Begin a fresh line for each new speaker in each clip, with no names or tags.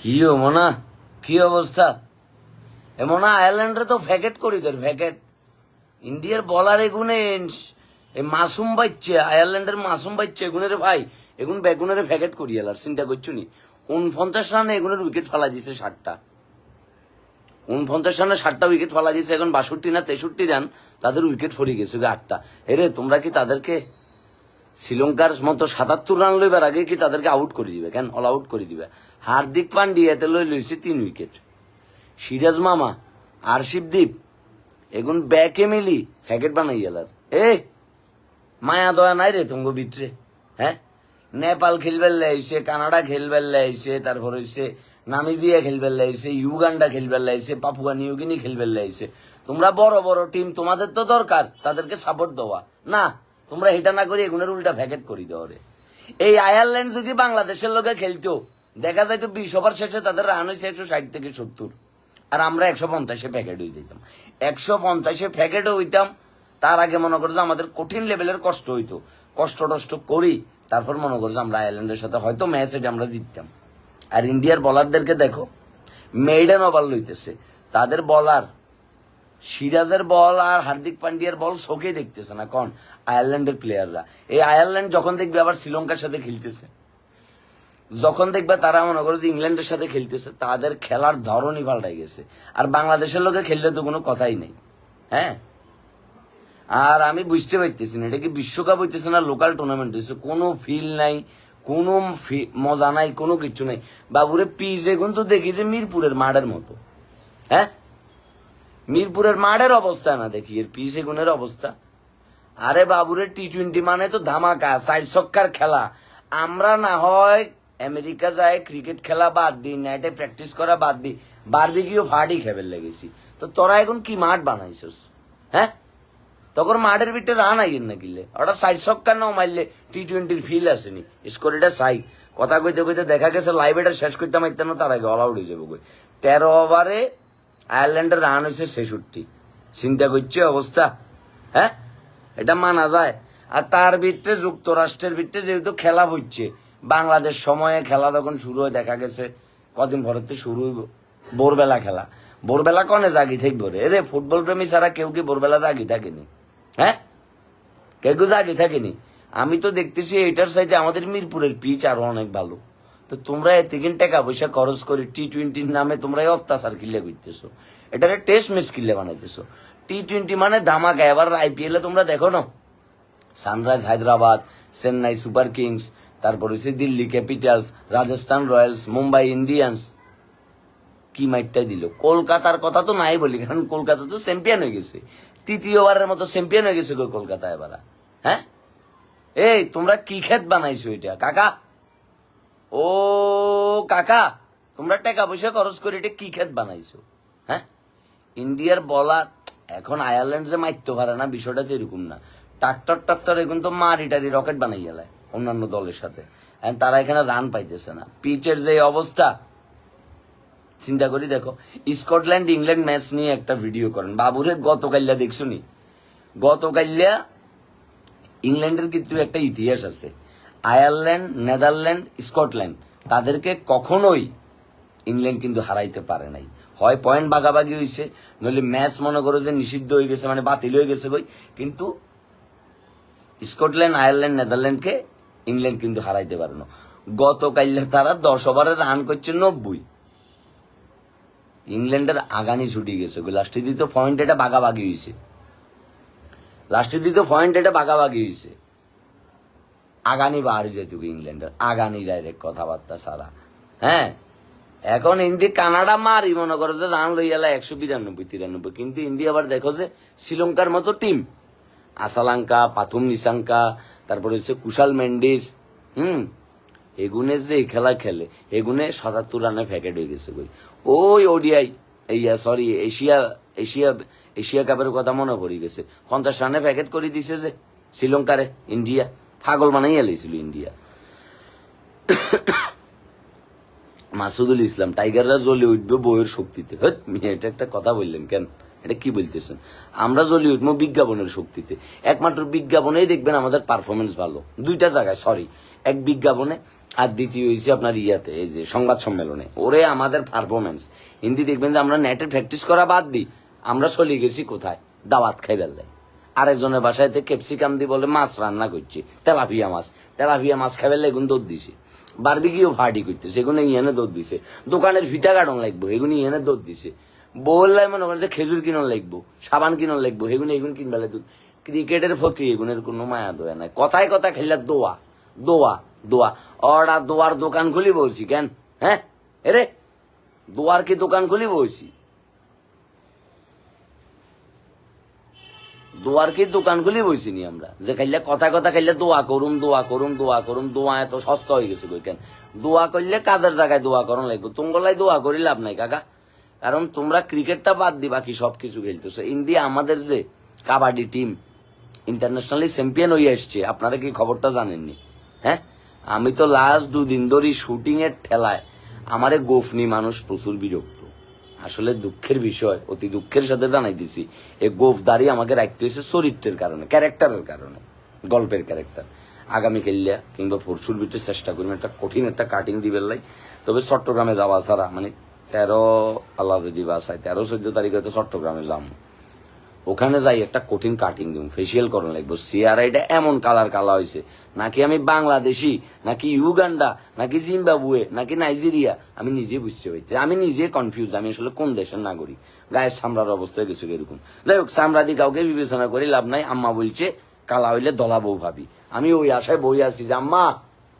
কি ও মনা? কি অবস্থা? এ মনা, আয়ারল্যান্ডে তো ভ্যাকেট করি তোর ভ্যাকেট ইন্ডিয়ার বলার এগুনে এ মাসুম বাচ্চা আয়ারল্যান্ডের মাসুম বাচ্চা এগুনের ভাই, এগুন বেগুনের ভ্যাকেট করি এলার চিন্তা করছ নি? উনপঞ্চাশ রানে এগুনের উইকেট ফেলা দিয়েছে ষাটটা উনপঞ্চাশ রানে ষাটটা উইকেট ফেলা দিয়েছে এখন বাষট্টি না তেষট্টি রান, তাদের উইকেট ফরি গেছে আটটা। এরে, তোমরা কি তাদেরকে শ্রীলঙ্কার মতো সাতাত্তর রান লইবার আগে কি তাদেরকে আউট করে দিবে, কেন? অল আউট করে দিবে। হার্দিক পান্ডিয়াতে লই লইছে তিন উইকেট সিরাজ মামা আরশিপ দ্বীপ এগুন ব্যাকে মিলি হ্যাকেট বানাই গেলার এ, মায়া দয়া নাই রে তোমার ভিতরে হ্যাঁ? নেপাল খেলবার লাইছে কানাডা খেলবার লাইছে তারপর হইছে নামিবিয়া খেলবার লাইছে ইউগান্ডা খেলবার লাইছে পাপুয়া নিউগিনি খেলবার লাইছে তোমরা বড় বড় টিম তোমাদের তো দরকার, তাদেরকে সাপোর্ট দেওয়া। না তোমরা এটা না করে এগুনের উল্টা ভ্যাকেট করি দেওয়া রে। এই আয়ারল্যান্ড যদি বাংলাদেশের লোকে খেলতো, দেখা যায় তো বিশ ওভার শেষে তাদের রান হয়েছে একশো ষাট থেকে সত্তর। আর আমরা একশো পঞ্চাশে প্যাকেট হয়ে যেতাম একশো পঞ্চাশে প্যাকেটও হইতাম, তার আগে মনে করছ আমাদের কঠিন লেভেলের কষ্ট হইতো। কষ্ট টষ্ট করি, তারপর মনে করছ আমরা আয়ারল্যান্ডের সাথে হয়তো ম্যাচ এটা আমরা জিততাম। আর ইন্ডিয়ার বলারদেরকে দেখো মেইডেন ওভার লইতেছে। তাদের বলার সিরাজের বল আর হার্দিক পান্ডিয়ার বল শোকে দেখতেছে না। কোন? আয়ারল্যান্ডের প্লেয়াররা এই আয়ারল্যান্ড যখন দেখবে আবার শ্রীলঙ্কার সাথে খেলতেছে। যখন দেখবে তারা মনে করো যে ইংল্যান্ডের সাথে খেলতেছে, তাদের খেলার ধরনই পাল্টাই গেছে। আর বাংলাদেশের লোকে খেললে তো কোনো কথাই নেই। হ্যাঁ? আর আমি বুঝতে পারতেছি না, এটা কি বিশ্বকাপ হইতেছে না লোকাল টুর্নামেন্ট হইতেছে? কোনো ফিল নাই, কোনো মজা নাই, কোনো কিছু নাই। বাবুরে পিজে এখন তো দেখি যে মিরপুরের মাঠের মতো। হ্যাঁ? মিরপুরের মাঠের অবস্থা না দেখি, এর পিচ এগুনের অবস্থা। আরে বাবুরে টি টোয়েন্টি মানে তো ধামাকা সাইড সক্কার খেলা। আমরা না হয় আমেরিকা যায়, ক্রিকেট খেলা বাদ দিই নেটে প্র্যাকটিস করা বাদ দিই বারবিকিও ফাটি খেবেল লেগেছি। তো তোরা এখন কি মাঠ বানাইছস? হ্যাঁ? তখন মাঠের ভিতরে রান আইন না কিনলে ওটা সাইড সক্কার নাও মারলে টি টোয়েন্টির ফিল আসেনি। স্কোরটা সাই কথা কইতে কইতে দেখা গেছে লাইভ এটা শেষ করতে মারতে না, তার আগে অল আউট হয়ে যাব তেরো ওভারে আয়ারল্যান্ডের রান হয়েছে ছেষট্টি। চিন্তা করছে অবস্থা? হ্যাঁ? এটা মানা যায়। আর তার ভিতরে যুক্তরাষ্ট্রের ভিতরে যেহেতু খেলা হচ্ছে, বাংলাদেশ সময়ে খেলা তখন শুরু হয়ে, দেখা গেছে কদিন পরের তো শুরু হইব। ভোরবেলা খেলা। ভোরবেলা কনে জাগি থাকব রে? রে ফুটবল প্রেমী ছাড়া কেউ কি ভোরবেলা জাগি থাকেনি? হ্যাঁ? কেউ কেউ জাগি থাকেনি? আমি তো দেখতেছি এটার সাইডে আমাদের মিরপুরের পিচ আরও অনেক ভালো। তো তোমরা এতদিন টাকা পয়সা খরচ করে টি টোয়েন্টির নামে তোমরা এই অত্যাচার কিলে করতেছো। এটারে টেস্ট ম্যাচ কিলে বানাইতেছো। টি টোয়েন্টি মানে ধামাকা, এবার আইপিএল এ তোমরা দেখো না? Sunrise Hyderabad Chennai super kings তারপর হচ্ছে Delhi capitals Rajasthan royals Mumbai Indians কি মাইটটাই দিল? কলকাতার কথা তো নাই বলি, কারণ কলকাতা তো চ্যাম্পিয়ন হয়ে গেছে। তৃতীয়বারের মতো চ্যাম্পিয়ন হয়ে গেছে কলকাতা এবার? হ্যাঁ? এই, তোমরা কি ক্ষেত বানাইছো এটা। কাকা ও কাকা, তোমরা টাকা পয়সা খরচ করে এটা কি খেত বানাইছো? হ্যাঁ? ইন্ডিয়ার বলার, এখন আয়ারল্যান্ড যে মারতে পারে না, বিষয়টা তো এরকম না। ট্রাক্টর ট্রাক্টর এখন তো মারি টারি রকেট বানাই গেলায় অন্যান্য দলের সাথে। তারা এখানে রান পাইতেছে না। পিচের যে অবস্থা, চিন্তা করি দেখো, স্কটল্যান্ড ইংল্যান্ড ম্যাচ নিয়ে একটা ভিডিও করেন। বাবুরে গতকাল্লা দেখছ নি? গতকাল্লা ইংল্যান্ডের কিন্তু একটা ইতিহাস আছে। Ireland, Netherland, Scotland. তাদেরকে কখনোই ইংল্যান্ড কিন্তু হারাইতে পারে নাই। হয় পয়েন্ট ভাগাভাগি হয়েছে নইলে ম্যাচ মনে করো যে নিষিদ্ধ হয়ে গেছে মানে বাতিল হয়ে গেছে বই। কিন্তু স্কটল্যান্ড, আয়ারল্যান্ড, নেদারল্যান্ডকে ইংল্যান্ড কিন্তু হারাইতে পারে না। গতকাল তারা দশ ওভারে রান করছে নব্বই। ইংল্যান্ডের আগানি ছুটি গেছে লাস্টে দিতে পয়েন্ট এটা বাগাবাগি হয়েছে লাস্টে দিতে পয়েন্ট এটা বাগাবাগি হয়েছে আগানি বার যেত ইংল্যান্ডের। আগানি ডাইরেক্ট কথাবার্তা সারা। হ্যাঁ? এখন হিন্দি কানাডা মারি মনে করো যে রান লই গেলা একশো বিরানব্বই, তিরানব্বই। কিন্তু ইন্ডিয়া আবার দেখো যে শ্রীলঙ্কার মতো টিম আসালাঙ্কা, পাথুম নিশাঙ্কা, তারপরে হচ্ছে কুশাল মেন্ডিস, হুম? এগুনে যে খেলা খেলে, এগুনে সাতাত্তর রানে প্যাকেট হয়ে গেছে কই। ওই ওডিআই, এই সরি এশিয়া এশিয়া এশিয়া কাপের কথা মনে পড়ে গেছে। পঞ্চাশ রানে প্যাকেট করে দিছে যে শ্রীলঙ্কারে, ইন্ডিয়া। পাগল বানাইয়া লইছিল ইন্ডিয়া। মাসুদুল ইসলাম, টাইগাররা জ্বলে উঠবে বইয়ের শক্তিতে। এটা একটা কথা বললেন কেন? এটা কি বলতেছেন? আমরা জ্বলি উঠবো বিজ্ঞাপনের শক্তিতে। একমাত্র বিজ্ঞাপনেই দেখবেন আমাদের পারফরমেন্স ভালো। দুইটা জায়গায় সরি এক বিজ্ঞাপনে, আর দ্বিতীয় হয়েছে আপনার ইয়াতে, এই যে সংবাদ সম্মেলনে। ওরে, আমাদের পারফরমেন্স হিন্দি দেখবেন যে আমরা নেটে প্র্যাকটিস করা বাদ দিই। আমরা চলে গেছি কোথায়? দাওয়াত খাই বেলায় আরেকজনের বাসায় ক্যাপসিকাম দিয়ে বলে মাছ রান্না করছি। তেলাপিয়া মাছ। তেলাপিয়া মাছ খাবে লেগুন দৌড় দিছে। বারবিকিও ফাটি করতেছে এগুলো ইয়েনে দৌড় দিছে। দোকানের ফিতা কাটন লাগবো এগুলো ইয়েনে দৌড় দিছে। বললাই মনে করে যে খেজুর কিনন লাগবো, সাবান কিনন লাগবো এগুলো এগুলো কিনবে দুধ ক্রিকেটের প্রতি এগুনের কোনো মায়া দোয়া নাই। কথায় কথা খেললে দোয়া দোয়া দোয়া। অর্ডা দোয়ার দোকান খুলি বলছি কেন? হ্যাঁ? এরে, দোয়ার কি দোকান খুলি বলছি দোয়ার কি দোকানগুলি বইছি নি আমরা? যে খাইলে কথা কথা খাইলে দোয়া করুম দোয়া করুম দোয়া করুম, দোয়া এত সস্তা হয়ে গেছে কেন? দোয়া করলে কাদের জায়গায় দোয়া করন লাগবে? তুমগলাই দোয়া করি লাভ নাই, কাকা। কারণ তোমরা ক্রিকেটটা বাদ দি বাকি সবকিছু খেলতেছো। ইন্ডিয়া আমাদের যে কাবাডি টিম ইন্টারন্যাশনালি চ্যাম্পিয়ন হয়ে এসছে, আপনারা কি খবরটা জানেননি? হ্যাঁ? আমি তো লাস্ট দুদিন ধরে শুটিং এর ঠেলায়, আমারে গোফনি মানুষ প্রচুর বিরক্ত। আসলে দুঃখের বিষয়, অতি দুঃখের সাথে জানাইতেছি এই গোফদারি আমাকে রাখতে হয়েছে চরিত্রের কারণে, ক্যারেক্টারের কারণে, গল্পের ক্যারেক্টার। আগামী কাল্লা কিংবা পরশুর ভিতরে চেষ্টা করবেন একটা কঠিন একটা কাটিং দিবেন লাই। তবে চট্টগ্রামে যাওয়া ছাড়া মানে তেরো আল্লাহ যদি বাসায়, তেরো চোদ্দ তারিখে হয়তো চট্টগ্রামে যাম। ওখানে যাই একটা কঠিন কাটিং দিব ফেসিয়াল করানো লাগবো। সিআরআইটা এমন কালার কালা হয়েছে নাকি আমি বাংলাদেশি, নাকি ইউগান্ডা নাকি জিম্বাবুয়ে, নাকি নাইজেরিয়া? আমি নিজে বুঝতে পারছি, আমি নিজে কনফিউজ আমি আসলে কোন দেশের নাগরিক? গায়ের সামরার অবস্থা কিছু এরকম? যাই হোক সামরাদি কাউকে বিবেচনা করে, লাভ নাই, আম্মা বলছে, কালা হইলে দলা বউ ভাবি। আমি ওই আশায় বই আছি যে, আম্মা,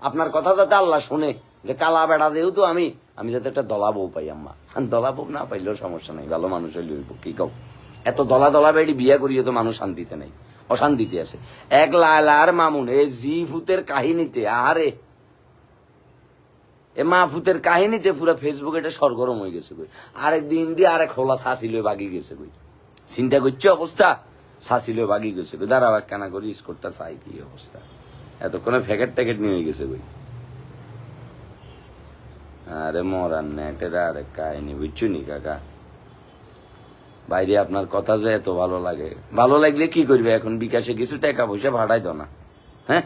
আপনার কথা যাতে আল্লাহ শুনে, যে কালা বেড়া যেহেতু আমি আমি যাতে একটা দলা বউ পাই, আম্মা। দলা বউ না পাইলেও সমস্যা নাই, ভালো মানুষ হইলে কি কও? এত দলা দলা বেড়ি বিয়া করিয়ে তো মানুষ শান্তিতে নেই, অশান্তিতে আছে। এক লালার মামুন এই জি ভূতের কাহিনীতে আরে এ মা ভূতের কাহিনীতে পুরো ফেসবুকে এটা সরগরম হয়ে গেছে কই। আরেক দিন দিয়ে আরেক হোলা শাসিল বাগি গেছে কই। চিন্তা করছে অবস্থা? শাসিল বাগি গেছে কই। এক কানা করি, স্কোরটা চাই কি অবস্থা। এতক্ষণে ফ্যাকেট ট্যাকেট নিয়ে গেছে কই। আরে মরার নেটের আরেক কাহিনী, বুঝছ নি কাকা? বাইরে আপনার কথা যে এত ভালো লাগে। ভালো লাগলে কি করবে? এখন বিকাশে কিছু টাকা পয়সা ভাড়াই দাও না। হ্যাঁ?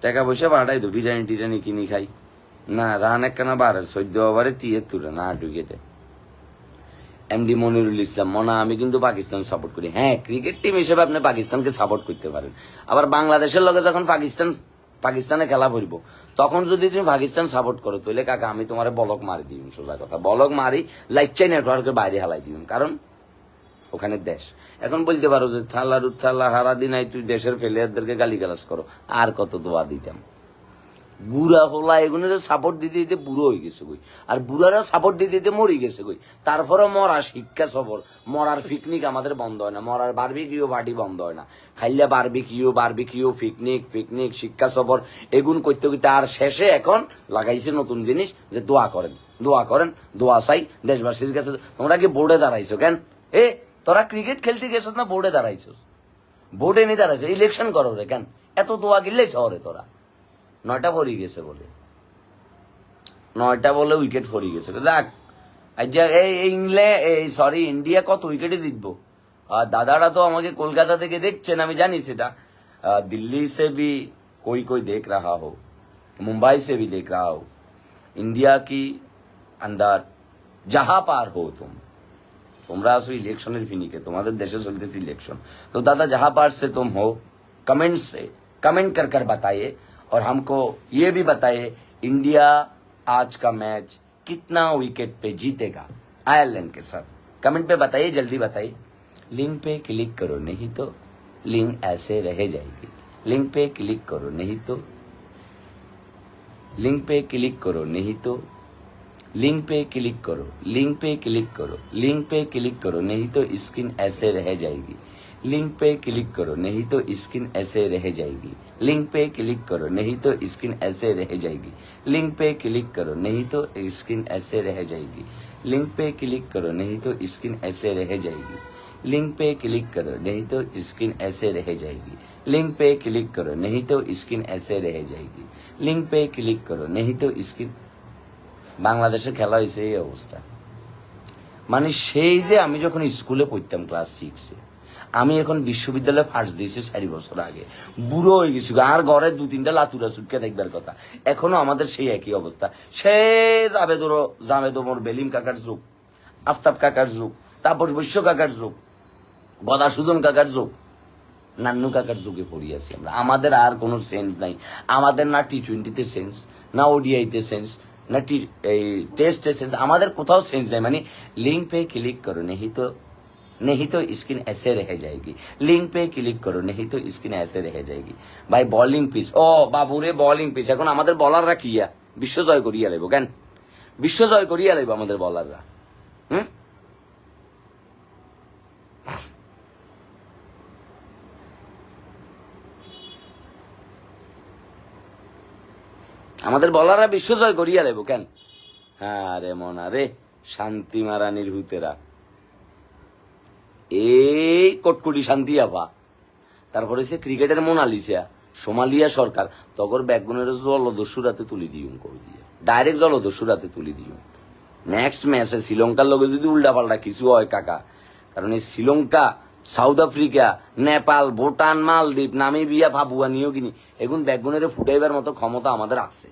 টাকা পয়সা ভাড়াই দো বিরিয়ানি টিরিয়ানি কিনি খাই। না, রান একখানা বারে সদ্য ওভারে তিয়াত্তরে, না উইকেটে এমডি মনিরুল ইসলাম, মনা, আমি কিন্তু পাকিস্তান সাপোর্ট করি। হ্যাঁ ক্রিকেট টিম হিসেবে আপনি পাকিস্তানকে সাপোর্ট করতে পারেন। আবার বাংলাদেশের লগে যখন পাকিস্তান পাকিস্তানে খেলা ভরব। তখন যদি তুমি পাকিস্তান সাপোর্ট করো, তাহলে কাকা আমি তোমার বলক মারি দিই সোজা কথা। বলক মারি লাইচাই নেটওয়ার্কের বাইরে হালাই দিই কারণ ওখানে দেশ। এখন বলতে পারো যে থালা রুথালা হারা তুই দেশের ফেলিয়ারদেরকে গালি গালাস করো, আর কত দোয়া দিতাম? বুড়া হলা এগুলো সাপোর্ট দিতে দিতে বুড়ো হয়ে গেছে কই। আর বুড়ারা সাপোর্ট দিতে দিতে মরে গেছে কই। তারপরে মরা শিক্ষা সফর মরার পিকনিক আমাদের বন্ধ হয় না। মরার বারবি কিও পার্টি বন্ধ হয় না। খাইলে বারবি কিও বারবি কিও পিকনিক পিকনিক শিক্ষা সফর এগুন করতে করতে আর শেষে এখন লাগাইছে নতুন জিনিস যে দোয়া করেন। দোয়া করেন, দোয়া চাই। দেশবাসীর কাছে তোমরা কি বোর্ডে দাঁড়াইছো কেন? এ, তোরা ক্রিকেট খেলতে গেছ না বোর্ডে দাঁড়াইছো বোর্ডে নিয়ে দাঁড়াইছো ইলেকশন করো রে কেন? এত দোয়া গিললে শহরে তোরা। নয়টা ফরি গেছে বলে নয়টা বলে উইকেট ফরি গেছে দেখ আজ এই ইংল্যান্ড এই সরি ইন্ডিয়া কত উইকেটে জিতবো আর দাদারা তো আমাকে কলকাতা থেকে দেখছেন আমি জানি সেটা আহ, দিল্লি সে भी कोई कोई देख रहा हो मुंबई से भी देख रहा हो इंडिया की अंदर जहां पार हो तुम তোমরা আসো ইলেকশনের ফিনিকে তোমাদের দেশে চলতেছে ইলেকশন तो दादा जहां पार से तुम हो कमेंट से कमेंट कर कर बताइए और हमको ये भी बताइए, इंडिया आज का मैच कितना विकेट पे जीतेगा आयरलैंड के साथ? कमेंट पे बताइए, जल्दी बताइए। लिंक पे क्लिक करो, नहीं तो लिंक ऐसे रह जाएगी। लिंक पे क्लिक करो, नहीं तो लिंक पे क्लिक करो, नहीं तो लिंक पे क्लिक करो लिंक पे क्लिक करो लिंक पे क्लिक करो, नहीं तो स्क्रीन ऐसे रह जाएगी। लिंक पे क्लिक करो नहीं तो स्क्रीन ऐसे रह जाएगी लिंक पे क्लिक करो नहीं तो स्क्रीन ऐसे रह जाएगी लिंक पे क्लिक करो नहीं तो स्क्रीन ऐसे रह जाएगी लिंक पे क्लिक करो नहीं तो स्क्रीन ऐसे रह जाएगी लिंक पे क्लिक करो नहीं तो स्क्रीन ऐसे रह जाएगी लिंक पे क्लिक करो नहीं तो स्क्रीन ऐसे रह जाएगी लिंक पे क्लिक करो नहीं तो स्क्रीन বাংলাদেশের খেলা হয়েছে এই অবস্থা মানে সেই যে আমি যখন স্কুলে পড়তাম ক্লাস সিক্সে আমি এখন বিশ্ববিদ্যালয়ে ফার্স্ট দিয়েছি চারি বছর আগে। বুড়ো হয়ে গেছি আর ঘরে দু তিনটা লাতুরা সুটকে দেখবার কথা। এখনও আমাদের সেই একই অবস্থা। সে যাবে ধরো যাবে তোমার বেলিম কাকার যুগ, আফতাব কাকার যুগ তারপর বৈশ্য কাকার যুগ গদাসুজন কাকার যুগ, নান্নু কাকার যুগে পড়ি আছি আমরা। আমাদের আর কোনো সেন্স নাই। আমাদের না টি টোয়েন্টিতে সেন্স না ওডিআইতে সেন্স না টি এই টেস্টে সেন্স আমাদের কোথাও সেন্স নাই। মানে লিঙ্ক পেয়ে ক্লিক করো নেহি তো नहीं तो स्क्रीन ऐसे रह जाएगी লিঙ্ক पे क्लिक करो नहीं तो स्क्रीन ऐसे रह जाएगी ভাই বোলিং পিচ ও বাবুরে বোলিং পিচ এখন আমাদের বলাররা কি ইয়া বিশ্ব জয় করিয়া লাইব কেন বিশ্ব জয় করিয়া লাইব আমাদের বলাররা হুম আমাদের বলাররা বিশ্বজয় করিয়া দেবো কেন হ্যাঁ রে মনা রে শান্তি মারানির হুতেরা এই কটকুটি শান্তি আভা তারপরে সে ক্রিকেটের মোনালিসা সোমালিয়া সরকার তখন ব্যাকগুনের জলদস্যু রাতে তুলি দিউম করে দিয়ে। ডাইরেক্ট জলদস্যু রাতে তুলি দিউম নেক্সট ম্যাচে শ্রীলঙ্কার লগে যদি উল্টাপাল্টা কিছু হয় কাকা, কারণ এই Sri Lanka, south Africa, Nepal, Bhutan, Maldives, Namibia Bhabua নিয়োগিনি এখন ব্যাকগুনের ফুটাইবার মতো ক্ষমতা আমাদের আছে।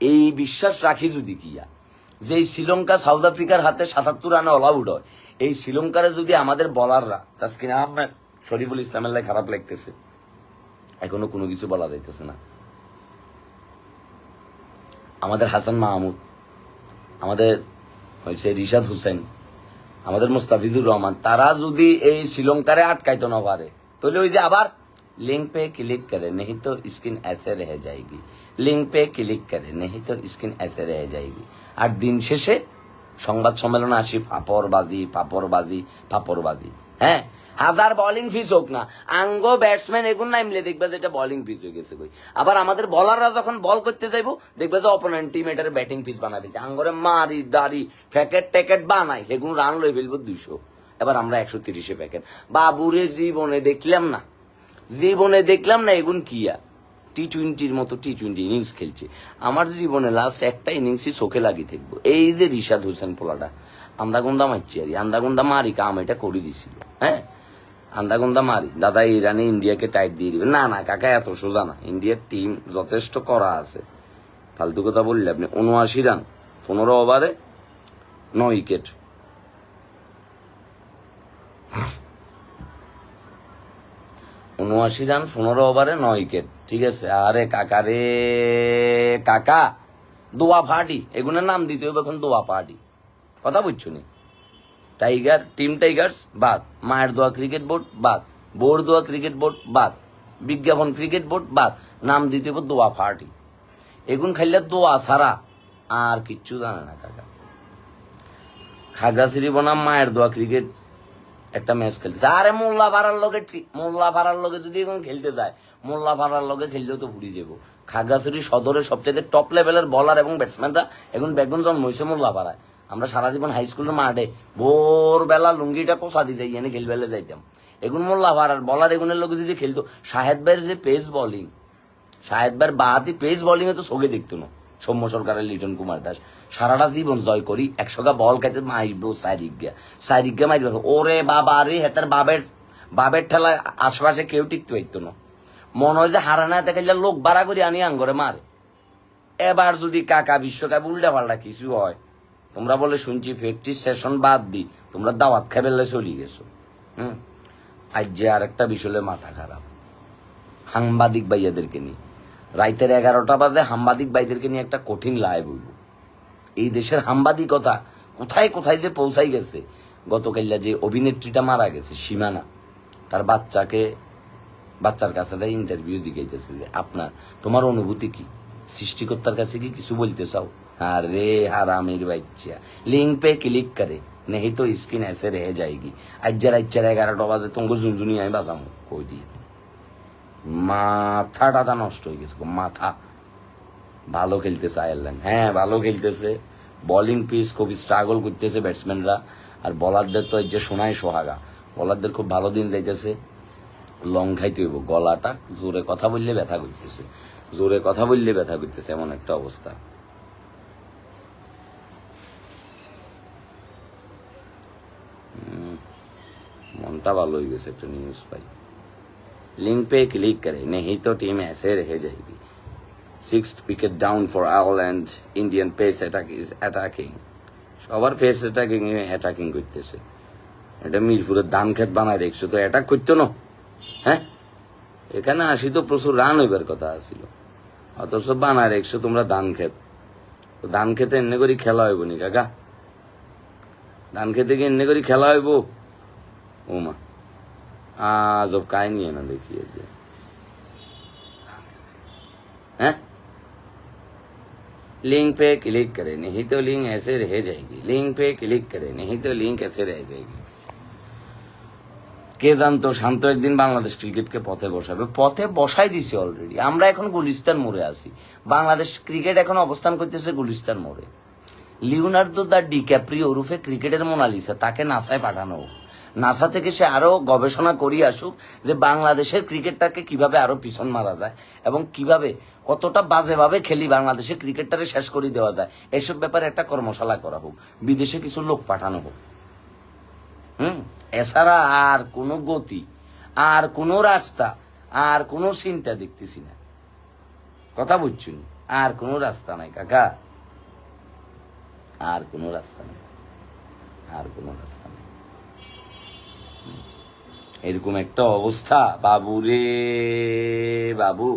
এই বিশ্বাস রাখি যদি কিয়া যে শ্রীলঙ্কা, সাউথ আফ্রিকার হাতে সাতাত্তর রানে অল আউট হয়। এই শ্রীলঙ্কারে যদি আমাদের বলাররা তাস্কিন আহমেদ, শরীফুল ইসলামের লাই খারাপ লাগতেছে, এখনও কোনো কিছু বলা যাইতেছে না। আমাদের হাসান মাহমুদ, আমাদের হয়েছে রিশাদ হুসেন, আমাদের মুস্তাফিজুর রহমান, তারা যদি এই শ্রীলঙ্কারে আটকাইতো না পারে তাহলে ওই যে আবার লিঙ্ক पे क्लिक करे नहीं तो स्क्रीन ऐसे रह जाएगी লিঙ্ক पे क्लिक करे नहीं तो स्क्रीन ऐसे रह जाएगी আর দিন শেষে সংবাদ সম্মেলনে আসি পাপড়বাজি পাপড়বাজি পাপড়বাজি হ্যাঁ হাজার বোলিং ফিস হোক না আঙ্গ ব্যাটসম্যান এগুন নামলে দেখবে যে এটা বোলিং ফিস হয়ে গেছে কই আবার আমাদের বলাররা যখন বল করতে যাইবো দেখবে যে অপোনেন্ট টিম এটার ব্যাটিং ফিস বানাবে আঙ্গরে মারি দাড়ি প্যাকেট ট্যাকেট বানাই সেগুলো রান লই ফেলবো দুইশো এবার আমরা একশো তিরিশে প্যাকেট বাবুরে জীবনে দেখলাম না জীবনে দেখলাম না এগুন কিয়া টি টোয়েন্টির মতো টি টোয়েন্টি ইনিংস খেলছে। আমার জীবনে লাস্ট একটা ইনিংসই চোখে লাগিয়ে থাকব। এই যে রিশাদ হোসেন পোলাটা, আন্দাগুন্দা মারছি আর আন্দাগুন্দা মারি কাম, এটা করে দিছিল। হ্যাঁ? আন্দাগুন্দা মারি। দাদা, এই রানে ইন্ডিয়াকে টাইট দিয়ে দিবে। না না, কাকা, এত সোজা না। ইন্ডিয়ার টিম যথেষ্ট করা আছে। ফালতু কথা বললে আপনি। উনআশি রান, পনেরো ওভারে ন উইকেট উনআশি রান, পনেরো ওভারে নয় উইকেট। ঠিক আছে? আরে কাকা রে, কাকা, দোয়া ফাটি। এগুলোর নাম দিতে হবে এখন, দোয়া পার্টি কথা বুঝছ নি? টাইগার টিম টাইগার্স বাদ। মায়ের দোয়া ক্রিকেট বোর্ড বাদ। বোর দোয়া ক্রিকেট বোর্ড বাদ। বিজ্ঞাপন ক্রিকেট বোর্ড বাদ। নাম দিতে হবে, দোয়া পার্টি এগুন খাইলে দোয়া ছাড়া আর কিচ্ছু জানে না কাকা। খাগড়াছড়ি বনাম মায়ের দোয়া ক্রিকেট একটা ম্যাচ খেলতেছে। আরে মোল্লা পাড়ার লগে মোল্লা পাড়ার লগে যদি এখন খেলতে যায়, মোল্লা পাড়ার লগে খেললেও তো ভুলে যাব। খাগড়াছড়ি সদরের সবচেয়ে টপ লেভেলের বলার এবং ব্যাটসম্যানরা এখন বেগুন জন্ম হয়েছে মোল্লা পাড়ায় আমরা সারা জীবন হাই স্কুলের মাঠে ভোরবেলা লুঙ্গিটা কোষা দিতে এনে খেলবেলে যাইতাম। এগুন মোল্লা পাড়ার বলার এগুনের লগে যদি খেলতো, শাহেদ ভাইয়ের যে পেস বলিং শাহেদ ভাইয়ের বাহাতি পেস বোলিং এ তো সগে দেখতো না। সৌম্য সরকারের লিটন কুমার দাস। সারাটা জীবন জয় করি একশোটা বল খাইতে মারিব সাইরিক গিয়া। সাইরিক গিয়া মারিব ওরে বাবা রে, হেতার বাবের বাবের ঠেলায় আশপাশে কেউ টিকতে পারতো না। মনে হয় যে হারানা থেকে লোক বাড়া করি আনি আঙ্গরে মারে। এবার যদি কাকা বিশ্বকাপ উল্টা পাল্টা কিছু হয়, তোমরা বলে শুনছি ফ্যাক্টরি সেশন বাদ দি, তোমরা দাওয়াত খাবেলে চলে গেছো। হুম? আজ যে আর একটা বিষয়ে মাথা খারাপ। সাংবাদিক ভাইয়াদেরকে নিয়ে। রাইতের এগারোটা বাজে সাংবাদিক বাইদেরকে নিয়ে একটা কঠিন লায় বইব এই দেশের সাংবাদিকতা কোথায় কোথায় যে পৌঁছাই গেছে? গতকাল্লা যে অভিনেত্রীটা মারা গেছে, সীমানা, তার বাচ্চাকে, বাচ্চার কাছে তাই ইন্টারভিউ জিজ্ঞাসা যে, আপনার, তোমার অনুভূতি কি? সৃষ্টিকর্তার কাছে কি কিছু বলতে চাও? হ্যাঁ হারামের বাচ্চা লিঙ্ক পে ক্লিক করে নেই তো স্কিন এসে রেহে যায়গি। আজ্জার আজ্জার এগারোটা বাজে, তোমাকে ঝুনঝুনি আমি বাজাম, কই দিয়ে? মাথা তা নষ্ট হয়ে গেছে মাথা। ভালো খেলতেছে আয়ারল্যান্ড। হ্যাঁ ভালো খেলতেছে। বলিং পিস খুবই স্ট্রাগল করতেছে ব্যাটসম্যানরা আর বলারদের তো যে সোনায় সোহাগা বলারদের খুব ভালো দিন যাইতেছে। লং খাইতে হইব, গলাটা জোরে কথা বললে ব্যথা করতেছে। জোরে কথা বললে ব্যথা করতেছে, এমন একটা অবস্থা। মনটা ভালো হয়ে গেছে একটা নিউজ পাই। लिंक पे क्लिक करें नहीं तो टीम ऐसे रह जाएगी six wicket down for Ireland Indian pace attack is attacking সবার পেস অ্যাটাকিং অ্যাটাকিং করতেছে এটা মিরপুরের ধান ক্ষেত বানায় দেখছো তো অ্যাটাক করতো না হ্যাঁ এখানে আসি তো প্রচুর রান হইবার কথা আছিল অথচ বানায় দেখছো তোমরা ধান ক্ষেত তো ধান খেতে এমনি করে খেলা হইব নি কাকা ধান খেতে গিয়ে এমনি করে খেলা হইব ও মা আজব কাহিনী না দেখিয়ে যে हैं लिंक पे क्लिक करें नहीं तो लिंक ऐसे रह जाएगी लिंक पे क्लिक करें नहीं तो लिंक ऐसे रह जाएगी কে জানতো শান্ত একদিন বাংলাদেশ ক্রিকেটকে পথে বসাবে পথে বসাই দিছে অলরেডি আমরা এখন গুলিস্তান মোড়ে আছি বাংলাদেশ ক্রিকেট এখন অবস্থান করতেছে গুলিস্তান মোড়ে লিওনার্দো দা ডিক্যাপ্রিও ওরফে ক্রিকেটের মোনালিসা তাকে নাসায় পাঠানো হোক। নাসা থেকে সে আরও গবেষণা করিয়ে আসুক যে বাংলাদেশের ক্রিকেটটাকে কীভাবে আরও পিছন মারা যায় এবং কীভাবে কতটা বাজেভাবে খেলি বাংলাদেশের ক্রিকেটটারে শেষ করে দেওয়া যায়। এসব ব্যাপারে একটা কর্মশালা করা হোক, বিদেশে কিছু লোক পাঠানো হোক। হুম? এছাড়া আর কোনো গতি, আর কোনো রাস্তা, আর কোনো চিন্তা দেখতেছি না। কথা বুঝছুন? আর কোনো রাস্তা নাই কাকা। আর কোনো রাস্তা নেই। আর কোনো রাস্তা নেই। এরকম একটা অবস্থা। বাবু রে, বাবু।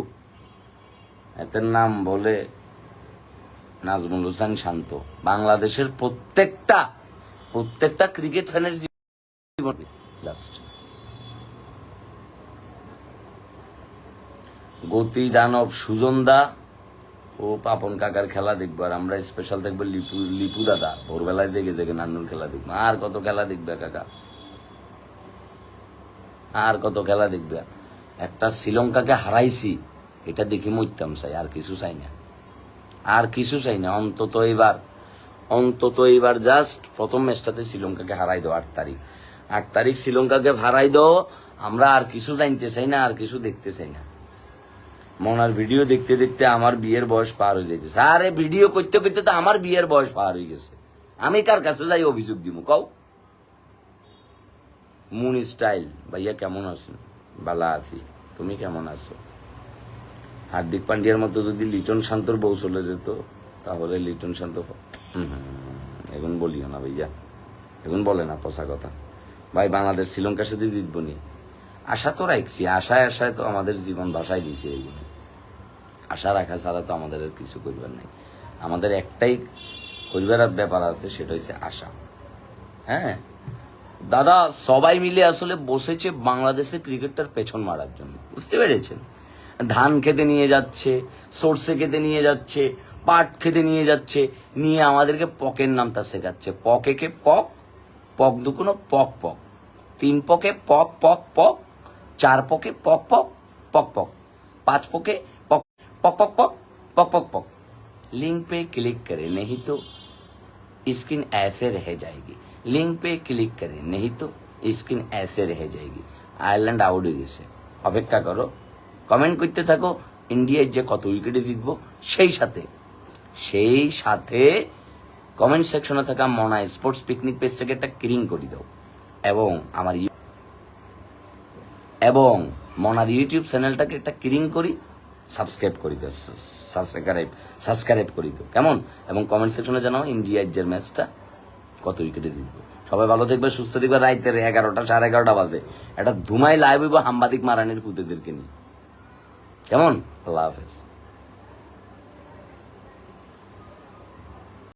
এতের নাম বলে নাজমুল হোসেন শান্ত। বাংলাদেশের প্রত্যেকটা প্রত্যেকটা ক্রিকেট ফ্যানের জীবন গতি দানব সুজন দা ও পাপন কাকার খেলা দেখব। আর আমরা স্পেশাল দেখব লিপু লিপু দাদা। ভোরবেলায় জেগে জেগে নান্নুর খেলা দেখব। আর কত খেলা দেখবে কাকা? আর কত খেলা দেখবে? একটা শ্রীলঙ্কাকে হারাইছি, এটা দেখি মরতাম চাই, আর কিছু চাই না। আর কিছু চাই না, অন্তত এবার অন্তত এবার জাস্ট প্রথম ম্যাচটাতে শ্রীলঙ্কাকে হারাই দাও আট তারিখ। আট তারিখ শ্রীলঙ্কাকে হারাই দাও, আমরা আর কিছু জানতে চাই না, আর কিছু দেখতে চাই না। মনার ভিডিও দেখতে দেখতে আমার বিয়ের বয়স পার হয়ে যেতেছে আরে, ভিডিও করতে করতে তো আমার বিয়ের বয়স পার হয়ে গেছে। আমি কার কাছে যাই অভিযোগ দিব কও। মুন স্টাইল। ভাইয়া, কেমন আছেন? বালা আছি। তুমি কেমন আছো? হার্দিক পান্ডিয়ার মতো যদি লিটন শান্তর বউ চলে যেত, তাহলে লিটন শান্ত এখন বলিও না ভাইয়া। এখন বলে না পচা কথা। ভাই, বাংলাদেশ শ্রীলঙ্কার সাথে জিতবো নি। আশা তো রাখছি। আশায় আশায় তো আমাদের জীবন বাসায় দিছে এগুলো আশা রাখা ছাড়া তো আমাদের আর কিছু করবার নাই। আমাদের একটাই করবার ব্যাপার আছে, সেটা হচ্ছে আশা। হ্যাঁ? দাদা সবাই মিলে আসলে বসেছে বাংলাদেশের ক্রিকেটটার পেছন মারার জন্য বুঝতে পেরেছেন ধান খেতে নিয়ে যাচ্ছে সর্ষে খেতে নিয়ে যাচ্ছে পাট খেতে নিয়ে যাচ্ছে নিয়ে আমাদেরকে পকের নামটা শেখাচ্ছে পকে কে পক পক দুকুনো পক পক তিন পকে পক পক পক চার পকে পক পক পক পক पांच पोके पक पक पक पक पक पक पक लिंक पे क्लिक करें नहीं तो स्क्रीन ऐसे रह जाएगी लिंक पे क्लिक करें नहीं तो स्क्रीन ऐसे रह जाएगी আয়ারল্যান্ড আউট হয়ে গেছে অপেক্ষা করো কমেন্ট করতে থাকো ইন্ডিয়ার যে কত উইকেটে জিতবো সেই সাথে সেই সাথে কমেন্ট সেকশনে থাকা মনা স্পোর্টস পিকনিক পেজটাকে একটা ক্রিং করে দাও এবং আমার ইউ- এবং মনার ইউটিউব চ্যানেলটাকে একটা ক্রিং করি সাবস্ক্রাইব করি দাও সাবস্ক্রাইব সাবস্ক্রাইব করি দাও কেমন এবং কমেন্ট সেকশনে জানাও ইন্ডিয়ার যে ম্যাচটা কত উইকেটে জিতবে? সবাই ভালো থাকবে সুস্থ থাকবে রাইতের এগারোটা, সাড়ে এগারোটা বাজে। একটা ধুমাই লাইভ হইব সাংবাদিক মারানির পুতেদেরকে নিয়ে। কেমন? আল্লাহ হাফেজ।